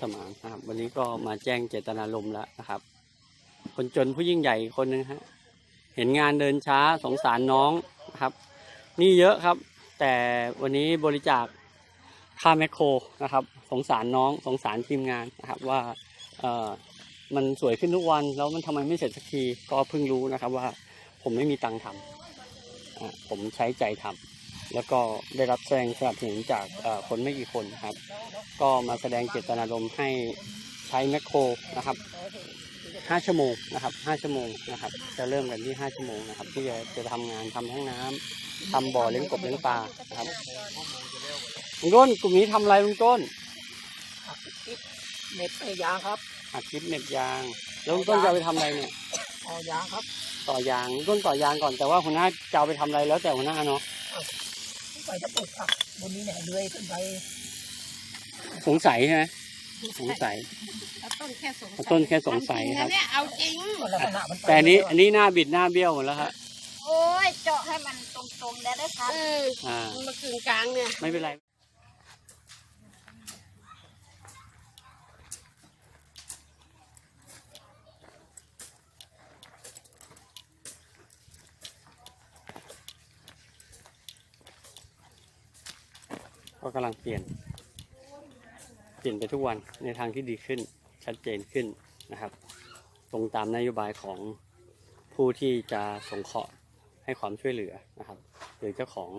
สมานนะครับ วันนี้ก็มาแจ้งเจตนารมณ์แล้วนะครับ คนจนผู้ยิ่งใหญ่คนนึงฮะเห็นงานเดินช้าสงสารน้องนะครับ นี่เยอะครับ แต่วันนี้บริจาคค่าแมคโครนะครับ สงสารน้องสงสารทีมงานนะครับว่าเออมันสวยขึ้นทุกวันแล้วมันทำไมไม่เสร็จสักทีก็เพิ่งรู้นะครับว่าผมไม่มีตังค์ทำผมใช้ใจทำ แล้วก็ได้รับแรงสนับสนุนจากเอ่อคนไม่กี่คนนะครับ ก็มาแสดงเจตนารมณ์ให้ใช้แมคโครนะครับ5ชั่วโมงนะครับ5ชั่วโมงนะครับ จะเริ่มกันที่ 5 ชั่วโมงนะครับที่จะจะทำงานทำห้องน้ำทำบ่อเลี้ยงกบเลี้ยงปลานะครับลุงต้นกลุ่มนี้ทำอะไรลุงต้นเน็ตไอ้ยางครับอัดคลิปเน็บยาง แล้วลุงต้นจะเอาไปทำอะไรเนี่ยเอายางครับ ต่อยางลุงต้นต่อยางก่อนแต่ว่าหัวหน้าจะเอาไปทำอะไรแล้วแต่หัวหน้าเนาะ ไปจะปลูกผักบนนี้เนี่ยเลื่อยขึ้นไปสงสัยใช่ไหมสงสัยเอาต้นแค่สงสัยต้นแค่สงสัยครับทำจงนะเนี่ยเอาจริงลักษณะมันไปแต่อันนี้อันนี้หน้าบิดหน้าเบี้ยวหมดแล้วฮะโอ้ยเจาะให้มันตรงๆได้ได้ครับอ่ามันมากึ่งกลางเนี่ยไม่เป็นไร ก็กำลังเปลี่ยน เปลี่ยนไปทุกวันในทางที่ดีขึ้นชัดเจนขึ้นนะครับ ตรงตามนโยบายของผู้ที่จะสงเคราะห์ให้ความช่วยเหลือนะครับ หรือเจ้าของ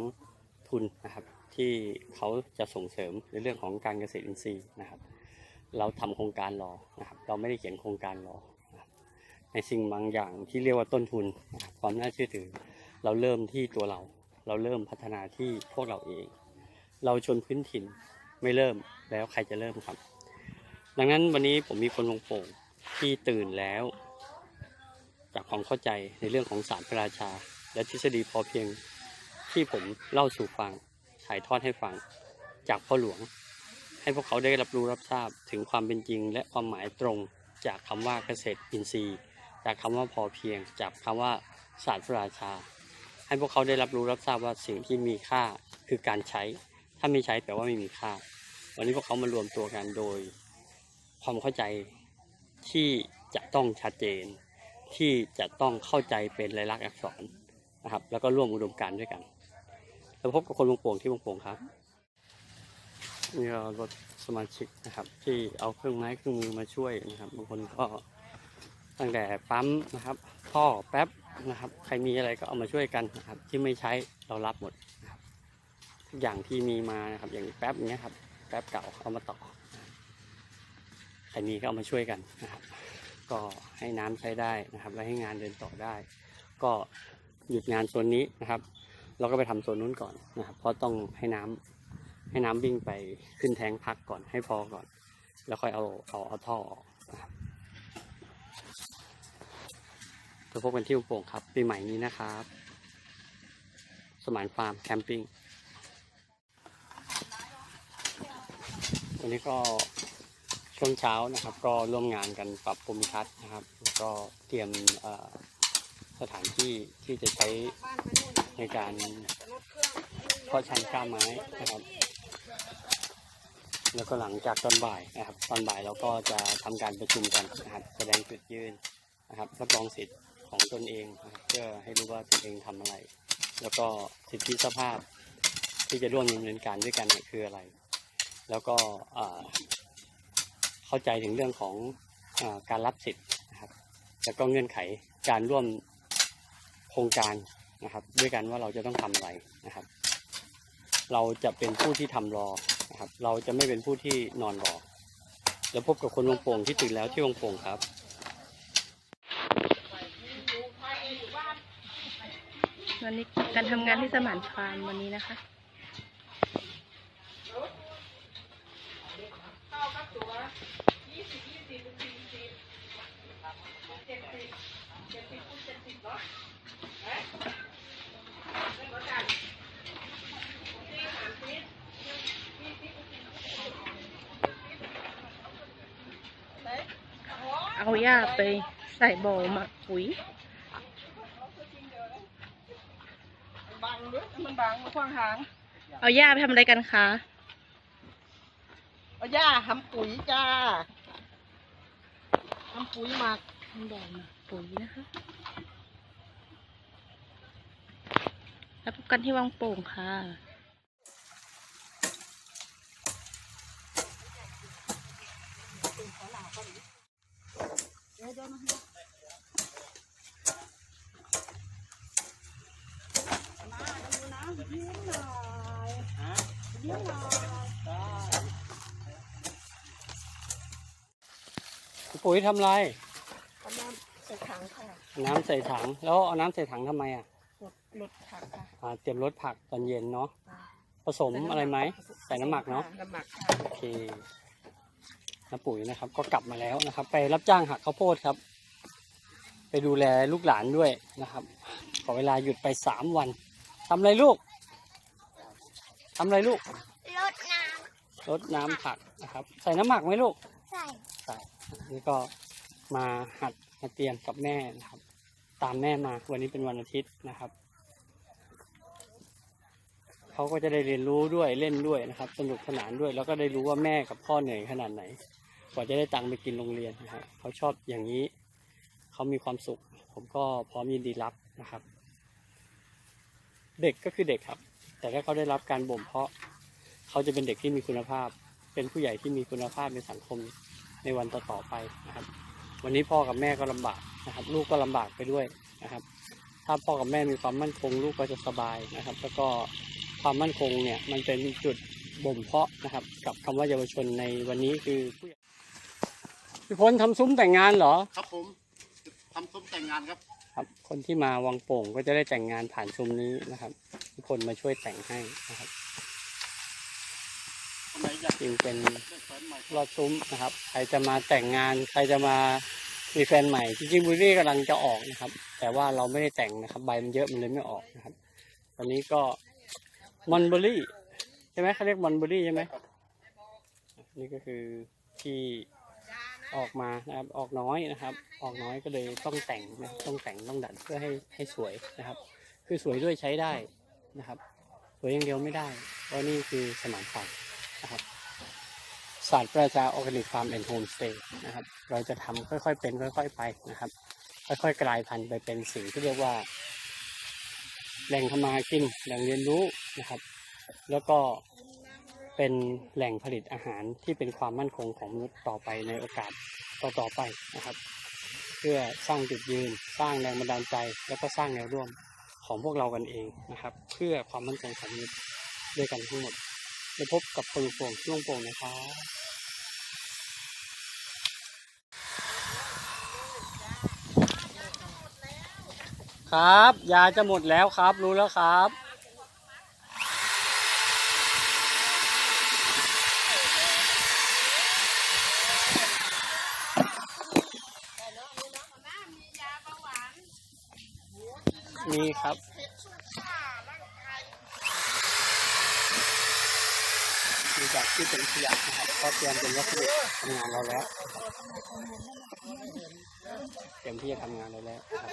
ทุนนะครับ ที่เขาจะส่งเสริมในเรื่องของการเกษตรอินทรีย์นะครับ เราทำโครงการรอนะครับ เราไม่ได้เขียนโครงการรอในสิ่งบางอย่างที่เรียกว่าต้นทุนความน่าเชื่อถือ เราเริ่มที่ตัวเรา เราเริ่มพัฒนาที่พวกเราเอง เราชนพื้นถิ่นไม่เริ่มแล้วใครจะเริ่มครับ ดังนั้นวันนี้ผมมีคนลงโป่งที่ตื่นแล้ว จากความเข้าใจในเรื่องของศาสตร์พระราชา และทฤษฎีพอเพียงที่ผมเล่าสู่ฟังถ่ายทอดให้ฟังจากพ่อหลวง ให้พวกเขาได้รับรู้รับทราบถึงความเป็นจริง และความหมายตรงจากคำว่าเกษตรอินทรีย์ จากคำว่าพอเพียง จากคำว่าศาสตร์พระราชา ให้พวกเขาได้รับรู้รับทราบว่าสิ่งที่มีค่าคือการใช้ ถ้าไม่ใช้แปลว่าไม่มีค่า วันนี้พวกเขามารวมตัวกันโดย ความเข้าใจที่จะต้องชัดเจน ที่จะต้องเข้าใจเป็นลายลักษณ์อักษรนะครับ แล้วก็ร่วมอุดมการณ์ด้วยกันเราพบกับคนวงโป่งที่วงโป่งครับนี่ก็รถสมาชิกนะครับ ที่เอาเครื่องไม้เครื่องมือมาช่วยนะครับบางคนก็ตั้งแต่ปั๊มนะครับท่อแป๊บนะครับ ใครมีอะไรก็เอามาช่วยกันนะครับ ที่ไม่ใช้เรารับหมดนะครับ อย่างที่มีมานะครับ อย่างแป๊บอย่างเงี้ยครับ แป๊บเก่าเอามาต่อนะครับใครมีก็เอามาช่วยกันนะครับ ก็ให้น้ำใช้ได้นะครับ และให้งานเดินต่อได้ ก็หยุดงานโซนนี้นะครับเราก็ไปทำโซนนู้นก่อนนะครับ เพราะต้องให้น้ำให้น้ำวิ่งไปขึ้นแทงพักก่อนให้พอก่อน แล้วค่อยเอาเอาเอาท่อออกนะครับจะพบกันที่อุโป่งครับปีใหม่นี้นะครับ สมานฟาร์มแคมปิ้ง วันนี้ก็ช่วงเช้านะครับ ก็ร่วมงานกันปรับภูมิทัศน์นะครับแล้วก็เตรียมสถานที่ที่จะใช้ในการเพาะชันก้าไม้นะครับ แล้วก็หลังจากตอนบ่ายนะครับ ตอนบ่ายเราก็จะทำการประชุมกันนะครับแสดงจุดยืนนะครับรับรองสิทธิ์ของตนเองเพื่อให้รู้ว่าตนเองทำอะไร แล้วก็สิทธิสภาพที่จะร่วมดำเนินการด้วยกันคืออะไร แล้วก็เข้าใจถึงเรื่องของอการรับสิทธิ์นะครับแล้วก็เงื่อนไขการร่วมโครงการนะครับ ด้วยกันว่าเราจะต้องทำอะไรนะครับ เราจะเป็นผู้ที่ทำรอนะครับ เราจะไม่เป็นผู้ที่นอนรอ แล้วพบกับคนวงโป่งที่ตื่นแล้วที่วงโป่งครับวันนี้การทำงานที่สมานฟาร์มวันนี้นะคะ เอาหญ้าไปใส่บ่อหมักปุ๋ยบังด้วยมันบังขวางหาง เอาหญ้าไปทำอะไรกันคะ เอาย่าทำปุ๋ยจ้าทำปุ๋ยหมักทำแดงปุ๋ยนะคะ แล้วพบกันที่วังโป่งค่ะปุ๋ยทำไร เอาน้ำใส่ถังค่ะ น้ำใส่ถัง แล้วเอาน้ำใส่ถังทำไมอะ ลดลดผักค่ะอ่าเตรียมรสผักตอนเย็นเนาะผสมอะไรไหม ใส่น้ำหมักเนาะ น้ำหมักค่ะโอเคน้าปุ๋ยนะครับ ก็กลับมาแล้วนะครับ ไปรับจ้างหักข้าวโพดครับ ไปดูแลลูกหลานด้วยนะครับ ขอเวลาหยุดไปสามวันทำอะไรลูกทำอะไรลูกรดน้รดน้ำผักนะครับ ใส่น้ำหมักไหมลูกำใส่ใช่นี่ก็มาหัดมาเตรียมกับแม่นะครับ ตามแม่มาวันนี้เป็นวันอาทิตย์นะครับ เขาก็จะได้เรียนรู้ด้วยเล่นด้วยนะครับ สนุกสนานด้วย แล้วก็ได้รู้ว่าแม่กับพ่อเหนื่อยขนาดไหนกว่าจะได้ตังค์ไปกินโรงเรียนนะครับเขาชอบอย่างนี้ เขามีความสุข ผมก็พร้อมยินดีรับนะครับ เด็กก็คือเด็กครับ แต่ถ้าเขาได้รับการบ่มเพาะ เขาจะเป็นเด็กที่มีคุณภาพ เป็นผู้ใหญ่ที่มีคุณภาพในสังคมในวันต่อๆไปนะครับ วันนี้พ่อกับแม่ก็ลำบากนะครับ ลูกก็ลำบากไปด้วยนะครับ ถ้าพ่อกับแม่มีความมั่นคง ลูกก็จะสบายนะครับ แล้วก็ ความมั่นคงเนี่ยมันเป็นจุดบ่มเพาะนะครับ กับคำว่าเยาวชนในวันนี้คือผู้ใหญ่พี่พลทำซุ้มแต่งงานเหรอ ครับผมทำซุ้มแต่งงานครับ ครับ คนที่มาวังโป่งก็จะได้แต่งงานผ่านซุ้มนี้นะครับทุกคนมาช่วยแต่งให้นะครับคนไหนอยากจึงเป็นได้แฟนใหม่รอดซุ้มนะครับ ใครจะมาแต่งงาน ใครจะมามีแฟนใหม่จริงๆบุรี่กำลังจะออกนะครับ แต่ว่าเราไม่ได้แต่งนะครับ ใบมันเยอะมันเลยไม่ออกนะครับ ตอนนี้ก็ มอนเบอรี่ ใช่ไหมเขาเรียกมอนเบอรี่ใช่ไหมนี่ก็คือที่ออกมานะครับออกน้อยนะครับ ออกน้อยก็เลยต้องแต่งนะต้องแต่งต้องดัดเพื่อให้ให้สวยนะครับ คือสวยด้วยใช้ได้นะครับ สวยอย่างเดียวไม่ได้ เพราะนี่คือสนามฝันนะครับศาสตร์ประชาออร์แกนิกฟาร์มแอนด์โฮมสเตย์นะครับ เราจะทำค่อยๆเป็นค่อย ๆ ไปนะครับ ค่อยๆกลายพันธุ์ไปเป็นสิ่งที่เรียกว่า แหล่งทำมาหากินแหล่งเรียนรู้นะครับ แล้วก็เป็นแหล่งผลิตอาหารที่เป็นความมั่นคงของมนุษย์ต่อไปในโอกาสต่อๆไปนะครับ เพื่อสร้างจุดยืน สร้างแรงบันดาลใจ แล้วก็สร้างแนวร่วมของพวกเรากันเองนะครับ เพื่อความมั่นคงของมนุษย์ด้วยกันทั้งหมดไปพบกับคนโป่งช่วงโป่งนะครับ ครับ ยาจะหมดแล้วครับ รู้แล้วครับมีครับีจากที่เป็นขยะนะครับก็เตรียมเป็นวัสดุทำงานเราแล้วเตรียมที่จะทำงานเราแล้วครับ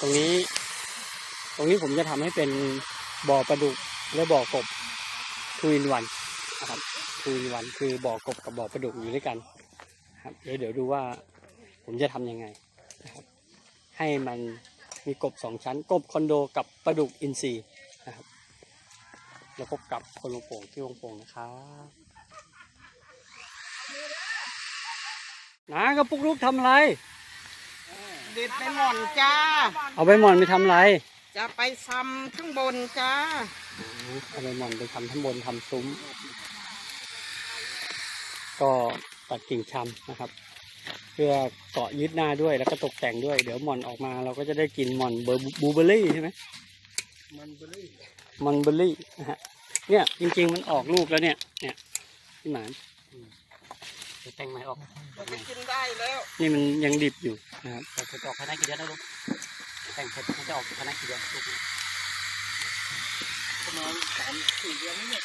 ตรงนี้ ตรงนี้ผมจะทำให้เป็นบ่อปลาดุกและบ่อกบทูอินวันนะครับทูอินวันคือบ่อกบกับบ่อปลาดุกอยู่ด้วยกันครับเดี๋ยวเดี๋ยวดูว่าผมจะทำยังไงนะครับให้มันมีกบสองชั้น กบคอนโดกับปลาดุกอินทรีนะครับ แล้วพบกับคนลงโป่งที่วงโป่งนะครับนากระปุกลูกทำอะไร เด็ดไปหม่อนจ้า เอาใบหมอนไปทำอะไร จะไปซ้ำข้างบนจ้าอ๋อเอาใบหมอนไปทำทั้างบนทำซุ้ม ก็ตัดกิ่งชำนะครับ เพื่อเกาะยึดหน้าด้วยแล้วก็ตกแต่งด้วย เดี๋ยวหมอนออกมาเราก็จะได้กินหมอนเบอร์บูเบอรี่ใช่ไหมมันเบอรี่ มอนเบอร์รี่นะฮะเนี่ยจริง ๆ มันออกลูกแล้วเนี่ยเนี่ยพี่หมานอืมเดี๋ยวแต่งใหม่ออกมันจะกินได้แล้วนี่มันยังดิบอยู่นะครับแต่จะออกคณะกี่เดือนนะลูกแต่งเสร็จมันจะออกคณะกี่เดือนลูกประมาณสามสี่เดือนนี่เนี่ย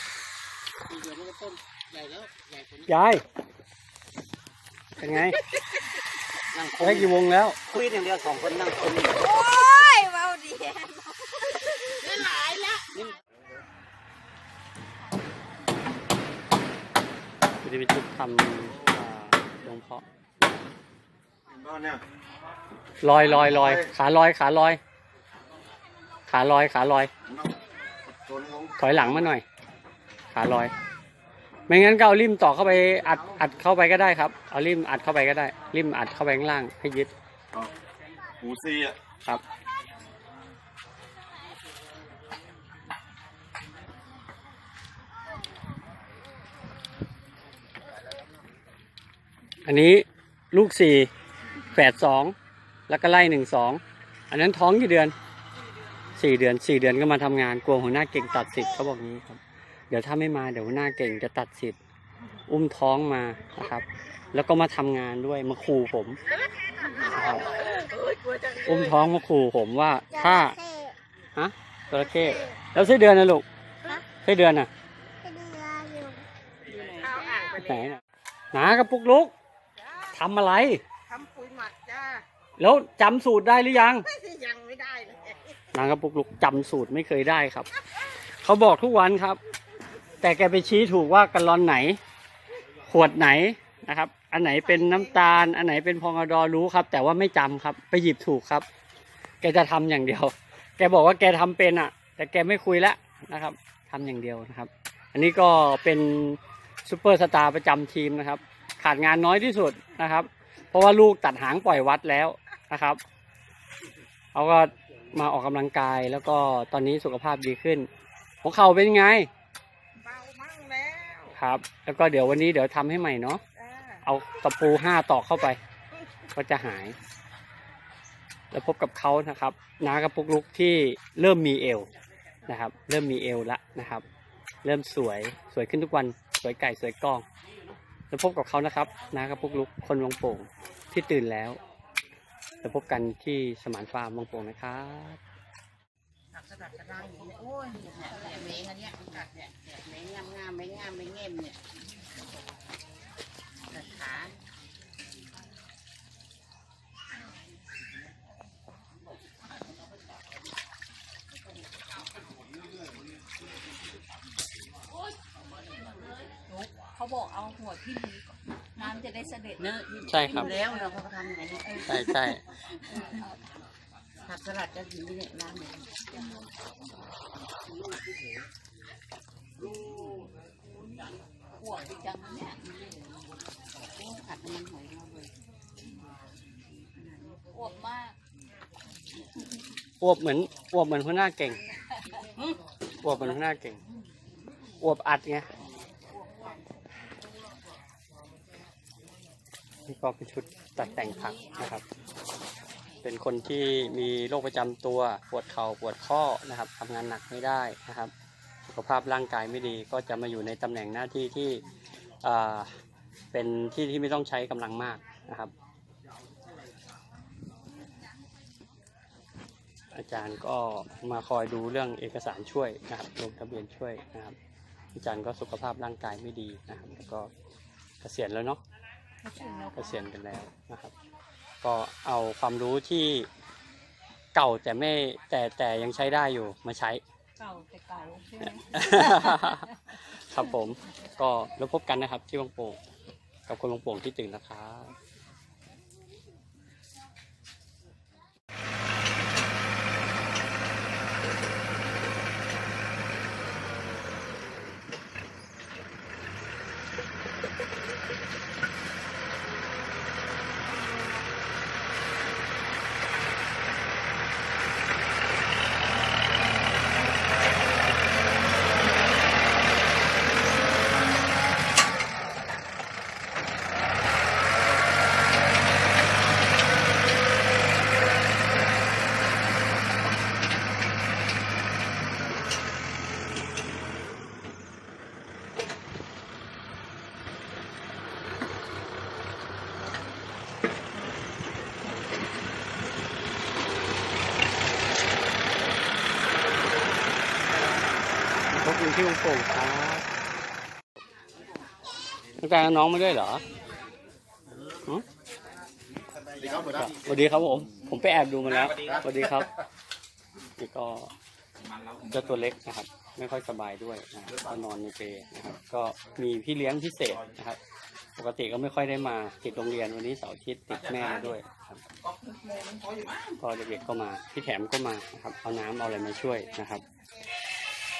สี่เดือนมันก็ต้นใหญ่แล้วใหญ่กว่านี้ยายเป็นไงนั่งคุได้ยกี่วงแล้วคุยอย่างเดียวสองคนนั่งคุย ทำอ่าลงเพาะบ้านเนี่ยลอยลอยลอยขาลอยขาลอย ขาลอยขาลอยจนลงถอยหลังมาหน่อย ขาลอย ไม่งั้นก็เอาริมต่อเข้าไปอัดอัดเข้าไปก็ได้ครับ เอาริมอัดเข้าไปก็ได้ ริมอัดเข้าไปข้างล่างให้ยึดหูซีอะครับ อันนี้ลูกสี่แฝดสองแล้วก็ไล่หนึ่งสองอันนั้นท้องกี่เดือนสี่เดือนสี่เดือนก็มาทำงานกลัวหัวหน้าเก่งตัดสิทธิ์เขาบอกงี้ครับ เดี๋ยวถ้าไม่มาเดี๋ยวหัวหน้าเก่งจะตัดสิทธิ์อุ้มท้องมานะครับ แล้วก็มาทำงานด้วยมาขู่ผมนะครับอุ้มท้องมาขู่ผมว่าถ้าฮะจระเข้แล้วไส้เดือนนะลูกไส้เดือนน่ะข้าวอ่างไปไหนเลยน่ะหนากระปุกลุก ทำอะไร ทำปุ๋ยหมักจ้าแล้วจำสูตรได้หรือยัง ยังไม่ได้เลยนางกระปุกลุกจำสูตรไม่เคยได้ครับ เขาบอกทุกวันครับ แต่แกไปชี้ถูกว่ากัลลอนไหน ขวดไหนนะครับ อันไหนเป็นน้ำตาล อันไหนเป็นพองอดอรู้ครับ แต่ว่าไม่จำครับ ไปหยิบถูกครับ แกจะทำอย่างเดียว แกบอกว่าแกทำเป็นอะ แต่แกไม่คุยแล้วนะครับทำอย่างเดียวนะครับ อันนี้ก็เป็นซูเปอร์สตาร์ประจำทีมนะครับ ขาดงานน้อยที่สุดนะครับ เพราะว่าลูกตัดหางปล่อยวัดแล้วนะครับเขาก็มาออกกำลังกายแล้วก็ตอนนี้สุขภาพดีขึ้นหัวเข่าเป็นไงเบามั่งแล้วครับ แล้วก็เดี๋ยววันนี้เดี๋ยวทำให้ใหม่เนาะจ้าเอาตะปูห้าตอกเข้าไป ก็จะหาย แล้วพบกับเขานะครับน้ากระปุกลุกที่เริ่มมีเอวนะครับ เริ่มมีเอวละนะครับ เริ่มสวยสวยขึ้นทุกวันสวยไก่สวยกล้อง จะพบกับเขานะครับน้ากับพุกลุกคนวังโป่งที่ตื่นแล้วจะพบกันที่สมานฟาร์มวังโป่งนะครับตักสลัดกระด้างอย่างนี้โอ้ยเนี่ยเนี่ยเมงอันเนี้ยมันกัดเนี่ยเนี่ยเมงงามงามเมงงามเมงเง่มเนี่ยกัดขา บอกเอาหัวที่ดีก่อนน้ำจะได้เสด็จเนื้อะใช่ครับ อยู่แล้วเราก็ทำอย่างนี้ใช่ใช่ผักสลัดจะถึงเนี่ยน้ำเนี่ยหัวไปจังเนี่ยโอ้ผัดน้ำมันหอยเราเลยอวบมาก อวบเหมือนอวบเหมือนหัวหน้าเก่งอวบเหมือนหัวหน้าเก่งอวบอัดไง ก็เป็นชุดตัดแต่งผักนะครับ เป็นคนที่มีโรคประจำตัวปวดเข่าปวดข้อนะครับทำงานหนักไม่ได้นะครับ สุขภาพร่างกายไม่ดีก็จะมาอยู่ในตำแหน่งหน้าที่ที่เป็นที่ที่ไม่ต้องใช้กำลังมากนะครับ อาจารย์ก็มาคอยดูเรื่องเอกสารช่วยนะครับลงทะเบียนช่วยนะครับอาจารย์ก็สุขภาพร่างกายไม่ดีนะครับแล้วก็เกษียณแล้วเนาะ เกษียณกันแล้วนะครับ ก็เอาความรู้ที่เก่าแต่ไม่แต่แต่ยังใช้ได้อยู่มาใช้ เก่าแต่เก่าใช่ไหมครับผมก็แล้วพบกันนะครับที่วังโป่งกับคนวังโป่งที่ตื่นนะครับ โป่งครับต้องการเอาน้องมาด้วยเหรอหือดีครับหัวหน้าสวัสดีครับผม ผมไปแอบดูมาแล้ว สวัสดีครับนี่ก็เจ้าตัวเล็กนะครับ ไม่ค่อยสบายด้วยนะครับก็นอนในเปรนะครับ ก็มีพี่เลี้ยงพิเศษนะครับ ปกติก็ไม่ค่อยได้มาติดโรงเรียนวันนี้เสาร์อาทิตย์ติดแม่ด้วยครับก็เด็กๆก็มา พี่แถมก็มานะครับ เอาน้ำเอาอะไรมาช่วยนะครับ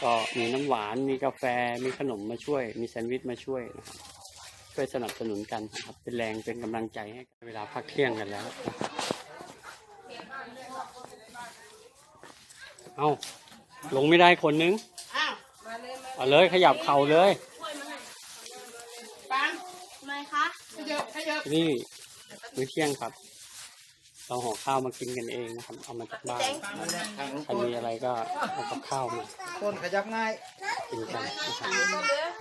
ก็มีน้ำหวานมีกาแฟมีขนมมาช่วย มีแซนด์วิชมาช่วยนะครับช่วยสนับสนุนกันนะครับ เป็นแรงเป็นกำลังใจให้เวลาพักเที่ยงกันแล้วนะครับเอาลงไม่ได้คนนึงอ้าวเอาเลยขยับเข่าเลยปังทำไมคะขยับขยับนี่มื้อเที่ยงครับ เราห่อข้าวมากินกันเองนะครับ เอามาจากบ้านทางนู้นใครมีอะไรก็เอากับข้าวมาต้นขยับง่ายกินกันนะครับ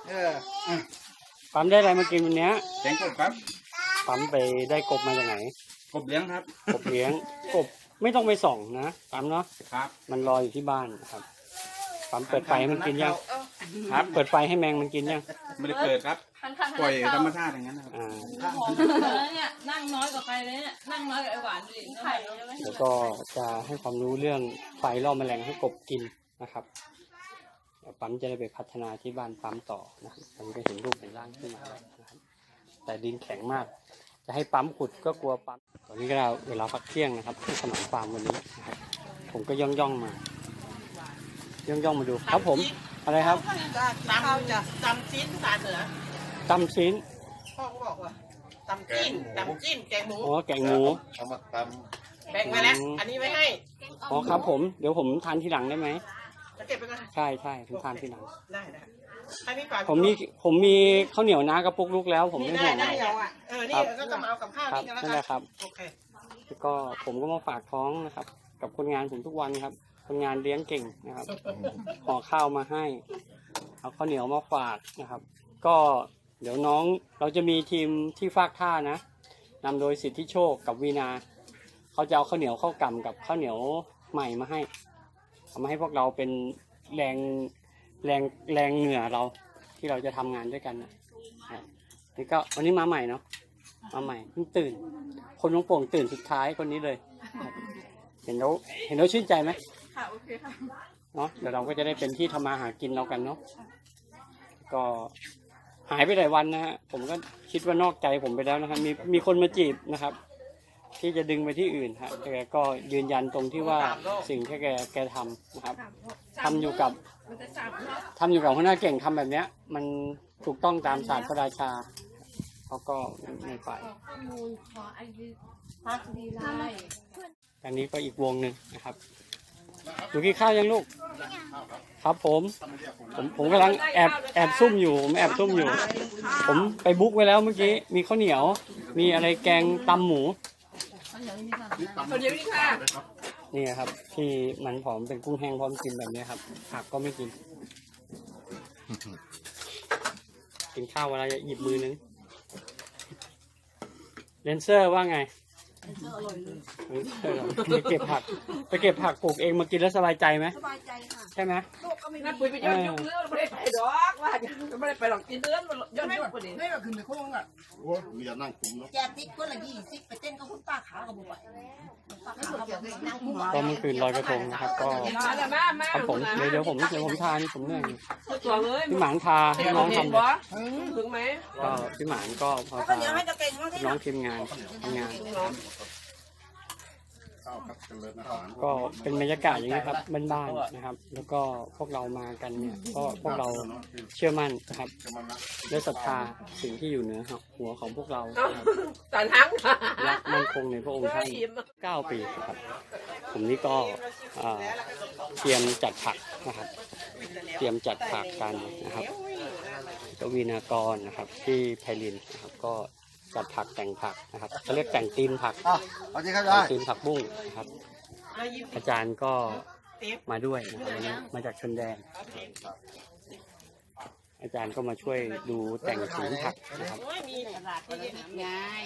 เอออะปั๊มได้อะไรมากินวันเนี้ยแกงกบครับปั๊มไปได้กบมาจากไหน กบเลี้ยงครับ กบเลี้ยง กบไม่ต้องไปส่องนะปั๊มเนาะครับ มันรออยู่ที่บ้านนะครับ ปั๊มเปิดไฟให้มันกินยังครับ เปิดไฟให้แมงมันกินยัง ไม่ได้เปิดครับคันคันปล่อยธรรมชาติอย่างนั้นนะครับอ่าเนี่ยนั่งน้อยกว่าใครเลยเนี่ยนั่งน้อยกว่าไอ้หวานดิไข่ใช่ไหมแล้วก็จะให้ความรู้เรื่องไฟล่อแมลงให้กบกินนะครับเดี๋ยวปั๊มจะได้ไปพัฒนาที่บ้านปั๊มต่อนะครับมันก็เห็นรูปเห็นร่างขึ้นมาแล้วนะครับแต่ดินแข็งมาก จะให้ปั๊มขุดก็กลัวปั๊มตอนนี้ก็เราเวลาพักเที่ยงนะครับที่สนามฟาร์มวันนี้นะครับผมก็ย่องย่องๆมา ย่องย่องๆมาดูครับผม อะไรครับตำจะตำชิ้นตาเหนือตำชิ้นพ่อก็บอกว่าตำจิ้นตำจิ้นแกงหมูอ๋อแกงหมูเอามาตแบ่งมาแล้วอันนี้ไม่ให้อ๋อครับ ผมเดี๋ยวผมทานทีหลังได้ไหมจะเก็บไปก่อนใช่ใช่ผมทานทีหลังได้ได้ให้พี่ฝากผมมีผมมีข้าวเหนียวน้ากระปุกลูกแล้ว ผมนี่ไม่ได้ห่วงได้นะเดี๋ยวอะเออนี่ก็จะมาเอากับข้าวครับนี่กันแล้วนั่นกัแหนละครับโอเคแล้วก็ผมก็มาฝากท้องนะครับ กับคนงานผมทุกวันครับ คนงานเลี้ยงเก่งนะครับห่อข้าวมาให้ เอาข้าวเหนียวมาฝากนะครับ ก็เดี๋ยวน้องเราจะมีทีมที่ฟากท่านะนำโดยสิทธิโชคกับวีนาเขาจะเอาข้าวเหนียวข้าวกล่ำกับข้าวเหนียวใหม่มาให้เอามาให้พวกเราเป็นแรงแรงแรงเหงื่อเราที่เราจะทำงานด้วยกันนะครับนี่ก็วันนี้มาใหม่เนาะมาใหม่เพิ่งตื่น คนน้องโป่งตื่นสุดท้ายคนนี้เลยครับเห็นแล้วเห็นแล้วชื่นใจไหม ค่ะโอเคค่ะเนาะเดี๋ยวเราก็จะได้เป็นที่ทำมาหากินเรากันเนาะก็หายไปหลายวันนะฮะผมก็คิดว่านอกใจผมไปแล้วนะครับมีมีคนมาจีบนะครับ ที่จะดึงไปที่อื่นฮะแต่แกก็ยืนยันตรงที่ว่าสิ่งที่แกแกทำนะครับทำอยู่กับทำอยู่กับหัวหน้าเก่งทำแบบเนี้ย มันถูกต้องตามศาสตร์พระราชาเขาก็ไม่ไปข้อมูลขอไอดีพักดีไลน์ อันนี้ก็อีกวงหนึ่งนะครับ หนูกินข้าวยังลูก ครับผม ผมผมกำลังแอบแอบซุ่มอยู่ผมแอบซุ่มอยู่ ผมไปบุ๊กไว้แล้วเมื่อกี้ มีข้าวเหนียว มีอะไรแกงตำหมูคนเดียวนี่ค่ะนี่ครับ ที่มันผอมเป็นกุ้งแห้งพร้อมกินแบบนี้ครับผักก็ไม่กิน กินข้าวเวลาจะหยิบมือนึงเลนเซอร์ว่าไง เลนเซอร์อร่อยเลยไปเก็บผักไปเก็บผักปลูกเองมากินแล้วสบายใจไหมสบายใจค่ะใช่ไหมลูกก็ไม่นัมีดปุยไปย้อนยุงเรื่องไม่ได้ไปดอกว่าไม่ได้ไปหรอกกินเดือนย้อนยุคพอดีไม่ก็ขึ้นไปโค้งอะโอ้ยอย่านั่งคุมเนาะแจกติ๊กคนละยี่สิบไปเต้นก็คุณป้าขาวกับบุ๋ย กับบุ๋ยนั่งคุ้มก็เมื่อคืนลอยกระทงนะครับ ก็มาแล้วมามาครับผมเดี๋ยวเดี๋ยวผมเดี๋ยวผมทานผมเหนื่อยอยู่ตัวเลยพี่หมานทาให้น้องทำเลยถึงไหมก็พี่หมานก็พอแล้วก็ทาเดี๋ยวให้ตะเก่งเขาที่น้องทีมงานทำงาน ข้าวครับเจริญอาหารก็เป็นบรรยากาศอย่างนี้ครับบ้านๆนะครับ แล้วก็พวกเรามากันเนี่ยก็พวกเราเชื่อมั่นนะครับจะมานะและศรัทธาสิ่งที่อยู่เหนือหัวของพวกเรานะครับตอนทั้งและมั่นคงในพระองค์ท่าน9ปีครับ ผมนี่ก็เอ่อเตรียมจัดผักนะครับ เตรียมจัดผักกันนะครับกวีนากรนะครับ ที่ไพลินนะครับก็ จัดผักแต่งผักนะครับเขาเรียกแต่งตีนผักอะเอาที่เข้าแต่ได้งตีนผักบุ้งนะครับ อาจารย์ก็มาด้วยนะครับวันนี้มาจากชนแดน อาจารย์ก็มาช่วยดูแต่งสีผักนะครับมีตลาดที่ยาย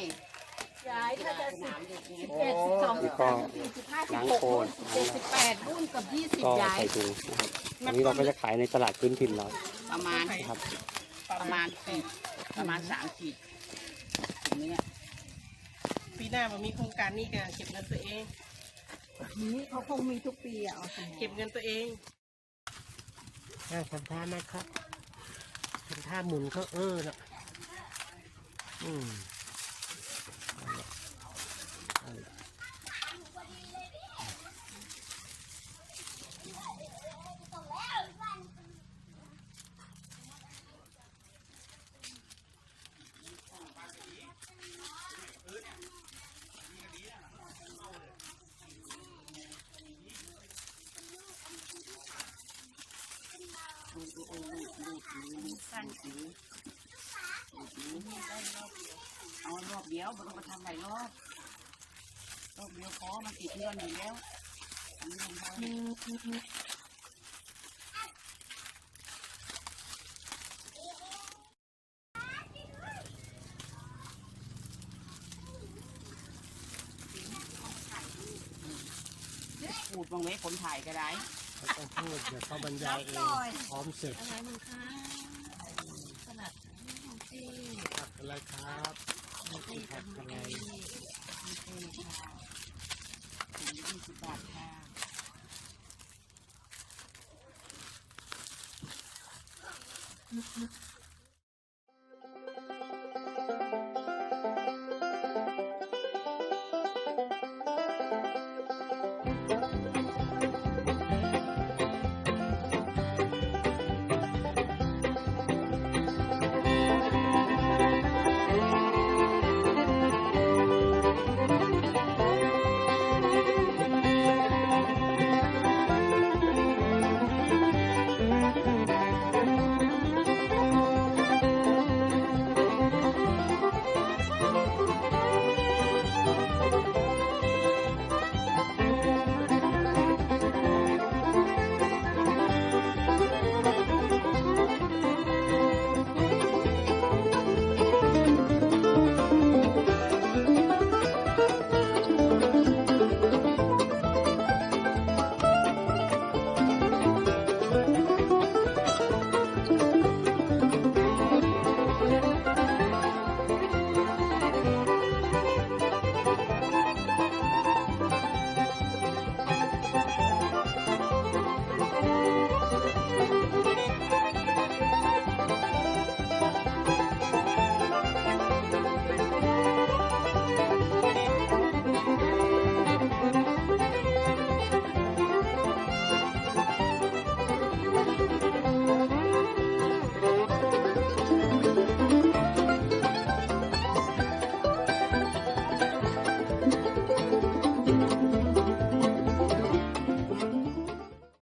ย้ายถ้าจะสิบโอ้เจ็ดสิบสองแล้วก็สิบห้าสิบล้างหกโคนเจ็ดสิบแปดรุ่นกับยี่สิบก็ย้ายใส่ถุงนะครับอันนี้เราก็จะขายในตลาดพื้นถิ่นเราประมาณนะครับ ประมาณขีดประมาณสามขีด อย่างเนี้ยปีหน้ามันมีโครงการนี้กันเก็บเงินตัวเอง นี้เขาคงมีทุกปีอะเอาสิเก็บเงินตัวเองอ่าทำท่านะครับทำท่าหมุนเขาเออนะอืมเอาละเอาละ เอารอบเดียวมันต้องมาทำหลายรอบรอบเดียวพอ มันติดเพื่อนอยู่แล้วพูดบางเว้คนถ่ายก็ได้เขาต้องพูดเดี๋ยวเขาบรรยายเองพร้อมเสร็จอะไรมึงคะขนาดของพี่ผักอะไรครับผักอะไรถุง ยี่สิบบาทค่ะอ